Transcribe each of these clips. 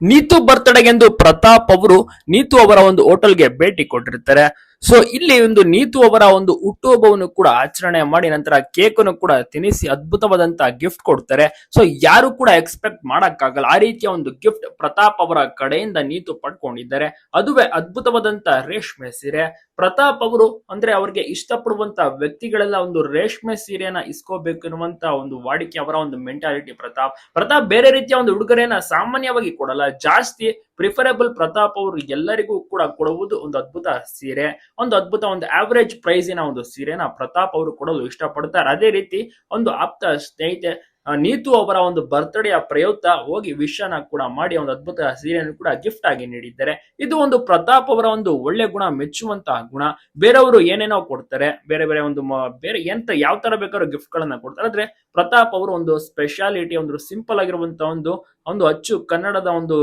ನೀತು ಬರ್ತ್ಡೇಗೆಂದು ಪ್ರತಾಪ್ ಅವರು ನೀತು ಅವರ ಒಂದು ಹೋಟೆಲ್ಗೆ ಭೇಟಿ ಕೊಟ್ಟಿರ್ತಾರೆ. ಸೊ ಇಲ್ಲಿ ಒಂದು ನೀತು ಅವರ ಒಂದು ಹುಟ್ಟುಹಬ್ಬವನ್ನು ಕೂಡ ಆಚರಣೆ ಮಾಡಿ ನಂತರ ಕೇಕ್ ಅನ್ನು ಕೂಡ ತಿನ್ನಿಸಿ ಅದ್ಭುತವಾದಂತಹ ಗಿಫ್ಟ್ ಕೊಡ್ತಾರೆ. ಸೊ ಯಾರು ಕೂಡ ಎಕ್ಸ್ಪೆಕ್ಟ್ ಮಾಡಕ್ಕಾಗಲ್ಲ. ಆ ರೀತಿಯ ಒಂದು ಗಿಫ್ಟ್ ಪ್ರತಾಪ್ ಅವರ ಕಡೆಯಿಂದ ನೀತು ಪಡ್ಕೊಂಡಿದ್ದಾರೆ. ಅದುವೇ ಅದ್ಭುತವಾದಂತ ರೇಷ್ಮೆ ಸೀರೆ. ಪ್ರತಾಪ್ ಅವರು ಅಂದ್ರೆ ಅವ್ರಿಗೆ ಇಷ್ಟಪಡುವಂತ ವ್ಯಕ್ತಿಗಳೆಲ್ಲ ಒಂದು ರೇಷ್ಮೆ ಸೀರೆಯನ್ನ ಇಸ್ಕೋಬೇಕು ಅನ್ನುವಂತ ಒಂದು ವಾಡಿಕೆ ಅವರ ಒಂದು ಮೆಂಟಾಲಿಟಿ ಪ್ರತಾಪ್. ಪ್ರತಾಪ್ ಬೇರೆ ರೀತಿಯ ಒಂದು ಉಡುಗೊರೆಯನ್ನ ಸಾಮಾನ್ಯವಾಗಿ ಕೊಡಲ್ಲ. ಜಾಸ್ತಿ ಪ್ರಿಫರಬಲ್ ಪ್ರತಾಪ್ ಅವರು ಎಲ್ಲರಿಗೂ ಕೂಡ ಕೊಡುವುದು ಒಂದು ಅದ್ಭುತ ಸೀರೆ. ಒಂದು ಅದ್ಭುತ ಒಂದು ಆವರೇಜ್ ಪ್ರೈಸಿನ ಒಂದು ಸೀರೆನ ಪ್ರತಾಪ್ ಅವರು ಕೊಡಲು ಇಷ್ಟಪಡ್ತಾರೆ. ಅದೇ ರೀತಿ ಒಂದು ಆಪ್ತ ಸ್ನೇಹಿತೆ ನೀತು ಅವರ ಒಂದು ಬರ್ತ್ಡೇಯ ಪ್ರಯುಕ್ತ ಹೋಗಿ ವಿಶ್ವನ ಕೂಡ ಮಾಡಿ ಒಂದು ಅದ್ಭುತ ಸೀರೆಯನ್ನು ಕೂಡ ಗಿಫ್ಟ್ ಆಗಿ ನೀಡಿದ್ದಾರೆ. ಇದು ಒಂದು ಪ್ರತಾಪ್ ಅವರ ಒಂದು ಒಳ್ಳೆ ಗುಣ, ಮೆಚ್ಚುವಂತಹ ಗುಣ. ಬೇರೆಯವರು ಏನೇನೋ ಕೊಡ್ತಾರೆ, ಬೇರೆ ಬೇರೆ ಒಂದು ಬೇರೆ ಎಂತ ಯಾವ ತರ ಬೇಕಾದ್ರೂ ಗಿಫ್ಟ್ ಗಳನ್ನ ಕೊಡ್ತಾರೆ. ಆದ್ರೆ ಪ್ರತಾಪ್ ಅವರು ಒಂದು ಸ್ಪೆಷಾಲಿಟಿ ಒಂದು ಸಿಂಪಲ್ ಆಗಿರುವಂತ ಒಂದು ಒಂದು ಅಚ್ಚು ಕನ್ನಡದ ಒಂದು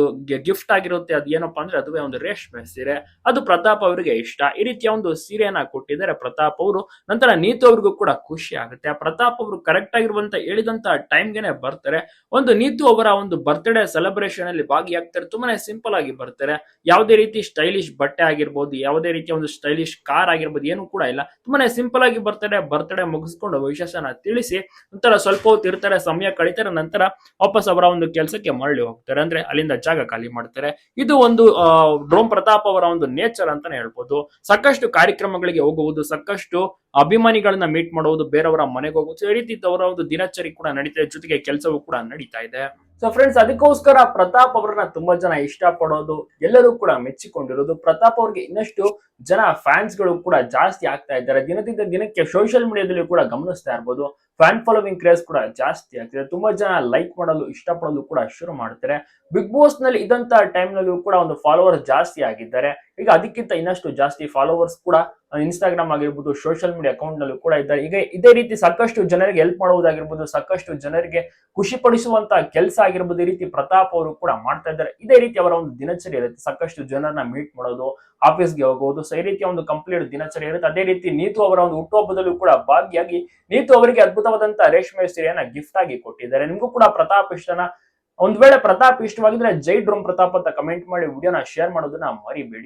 ಗಿಫ್ಟ್ ಆಗಿರುತ್ತೆ. ಅದು ಏನಪ್ಪಾ ಅಂದ್ರೆ ಅದುವೇ ಒಂದು ರೇಷ್ಮೆ ಸೀರೆ. ಅದು ಪ್ರತಾಪ್ ಅವರಿಗೆ ಇಷ್ಟ. ಈ ರೀತಿಯ ಒಂದು ಸೀರೆಯನ್ನ ಕೊಟ್ಟಿದ್ದಾರೆ ಪ್ರತಾಪ್ ಅವರು. ನಂತರ ನೀತು ಅವ್ರಿಗೂ ಕೂಡ ಖುಷಿ ಆಗುತ್ತೆ. ಆ ಪ್ರತಾಪ್ ಅವರು ಕರೆಕ್ಟ್ ಆಗಿರುವಂತ ಹೇಳಿದಂತ ಟೈಮ್ಗೆನೆ ಬರ್ತಾರೆ. ಒಂದು ನೀತು ಅವರ ಒಂದು ಬರ್ತ್ಡೇ ಸೆಲೆಬ್ರೇಷನ್ ಅಲ್ಲಿ ಭಾಗಿಯಾಗ್ತಾರೆ. ತುಂಬಾನೇ ಸಿಂಪಲ್ ಆಗಿ ಬರ್ತಾರೆ. ಯಾವುದೇ ರೀತಿ ಸ್ಟೈಲಿಶ್ ಬಟ್ಟೆ ಆಗಿರ್ಬೋದು, ಯಾವುದೇ ರೀತಿಯ ಒಂದು ಸ್ಟೈಲಿಶ್ ಕಾರ್ ಆಗಿರ್ಬೋದು, ಏನು ಕೂಡ ಇಲ್ಲ. ತುಂಬಾನೇ ಸಿಂಪಲ್ ಆಗಿ ಬರ್ತಾರೆ ಬರ್ತ್ಡೇ ಮುಗಿಸ್ಕೊಂಡು ವಿಶೇಷನ ತಿಳಿಸಿ, ನಂತರ ಸ್ವಲ್ಪ ಹೊತ್ತು ಇರ್ತಾರೆ, ಸಮಯ ಕಳೀತಾರೆ, ನಂತರ ವಾಪಸ್ ಅವರ ಒಂದು ಕೆಲಸಕ್ಕೆ ಮರಳಿ ಹೋಗ್ತಾರೆ. ಅಂದ್ರೆ ಅಲ್ಲಿಂದ ಜಾಗ ಖಾಲಿ ಮಾಡ್ತಾರೆ. ಇದು ಒಂದು ಡ್ರೋಮ್ ಪ್ರತಾಪ್ ಅವರ ಒಂದು ನೇಚರ್ ಅಂತಾನೆ ಹೇಳ್ಬೋದು. ಸಾಕಷ್ಟು ಕಾರ್ಯಕ್ರಮಗಳಿಗೆ ಹೋಗುವುದು, ಸಾಕಷ್ಟು ಅಭಿಮಾನಿಗಳನ್ನ ಮೀಟ್ ಮಾಡೋದು, ಬೇರೆಯವರ ಮನೆಗೆ ಹೋಗೋದು, ಈ ರೀತಿ ಅವರ ಒಂದು ದಿನಚರಿ ಕೂಡ ನಡೀತಾ ಜೊತೆಗೆ ಕೆಲಸವೂ ಕೂಡ ನಡೀತಾ ಇದೆ. ಸೊ ಫ್ರೆಂಡ್ಸ್ ಅದಕ್ಕೋಸ್ಕರ ಪ್ರತಾಪ್ ಅವರನ್ನ ತುಂಬಾ ಜನ ಇಷ್ಟಪಡೋದು, ಎಲ್ಲರೂ ಕೂಡ ಮೆಚ್ಚಿಕೊಂಡಿರೋದು. ಪ್ರತಾಪ್ ಅವ್ರಿಗೆ ಇನ್ನಷ್ಟು ಜನ ಫ್ಯಾನ್ಸ್ಗಳು ಕೂಡ ಜಾಸ್ತಿ ಆಗ್ತಾ ಇದ್ದಾರೆ. ದಿನದಿಂದ ದಿನಕ್ಕೆ ಸೋಷಿಯಲ್ ಮೀಡಿಯಾದಲ್ಲಿ ಕೂಡ ಗಮನಿಸ್ತಾ ಇರ್ಬೋದು. ಫ್ಯಾನ್ ಫಾಲೋವಿಂಗ್ ಕ್ರೇಜ್ ಕೂಡ ಜಾಸ್ತಿ ಆಗ್ತಿದೆ. ತುಂಬಾ ಜನ ಲೈಕ್ ಮಾಡಲು, ಇಷ್ಟಪಡಲು ಕೂಡ ಶುರು ಮಾಡ್ತಾರೆ. ಬಿಗ್ ಬಾಸ್ನಲ್ಲಿ ಇದಂತ ಟೈಮ್ ನಲ್ಲೂ ಕೂಡ ಒಂದು ಫಾಲೋವರ್ಸ್ ಜಾಸ್ತಿ ಆಗಿದ್ದಾರೆ. ಈಗ ಅದಕ್ಕಿಂತ ಇನ್ನಷ್ಟು ಜಾಸ್ತಿ ಫಾಲೋವರ್ಸ್ ಕೂಡ ಇನ್ಸ್ಟಾಗ್ರಾಮ್ ಆಗಿರ್ಬೋದು ಸೋಷಿಯಲ್ ಮೀಡಿಯಾ ಅಕೌಂಟ್ ನಲ್ಲೂ ಕೂಡ ಇದ್ದಾರೆ. ಈಗ ಇದೇ ರೀತಿ ಸಾಕಷ್ಟು ಜನರಿಗೆ ಹೆಲ್ಪ್ ಮಾಡುವುದಾಗಿರ್ಬೋದು, ಸಾಕಷ್ಟು ಜನರಿಗೆ ಖುಷಿ ಪಡಿಸುವಂತ ಕೆಲಸ ಆಗಿರ್ಬೋದು, ಈ ರೀತಿ ಪ್ರತಾಪ್ ಅವರು ಕೂಡ ಮಾಡ್ತಾ ಇದ್ದಾರೆ. ಇದೇ ರೀತಿ ಅವರ ಒಂದು ದಿನಚರಿ ಇರುತ್ತೆ. ಸಾಕಷ್ಟು ಜನರನ್ನ ಮೀಟ್ ಮಾಡೋದು ಆಫೀಸ್ಗೆ ಹೋಗೋದು, ಸೊ ಈ ರೀತಿಯ ಒಂದು ಕಂಪ್ಲೀಟ್ ದಿನಚರಿ ಇರುತ್ತೆ. ಅದೇ ರೀತಿ ನೀತು ಅವರ ಒಂದು ಹುಟ್ಟುಹಬ್ಬದಲ್ಲೂ ಕೂಡ ಭಾಗಿಯಾಗಿ ನೀತು ಅವರಿಗೆ ಅದ್ಭುತವಾದಂತ ರೇಷ್ಮೆ ಸೀರೆಯನ್ನ ಗಿಫ್ಟ್ ಆಗಿ ಕೊಟ್ಟಿದ್ದಾರೆ. ನಿಮಗೂ ಕೂಡ ಪ್ರತಾಪ್ ಇಷ್ಟನ ಒಂದ್ ವೇಳೆ ಪ್ರತಾಪ್ ಇಷ್ಟವಾಗಿದ್ರೆ ಜೈ ಡ್ರೋಮ್ ಪ್ರತಾಪ್ ಅಂತ ಕಮೆಂಟ್ ಮಾಡಿ ವಿಡಿಯೋನ ಶೇರ್ ಮಾಡೋದನ್ನ ಮರಿಬೇಡಿ.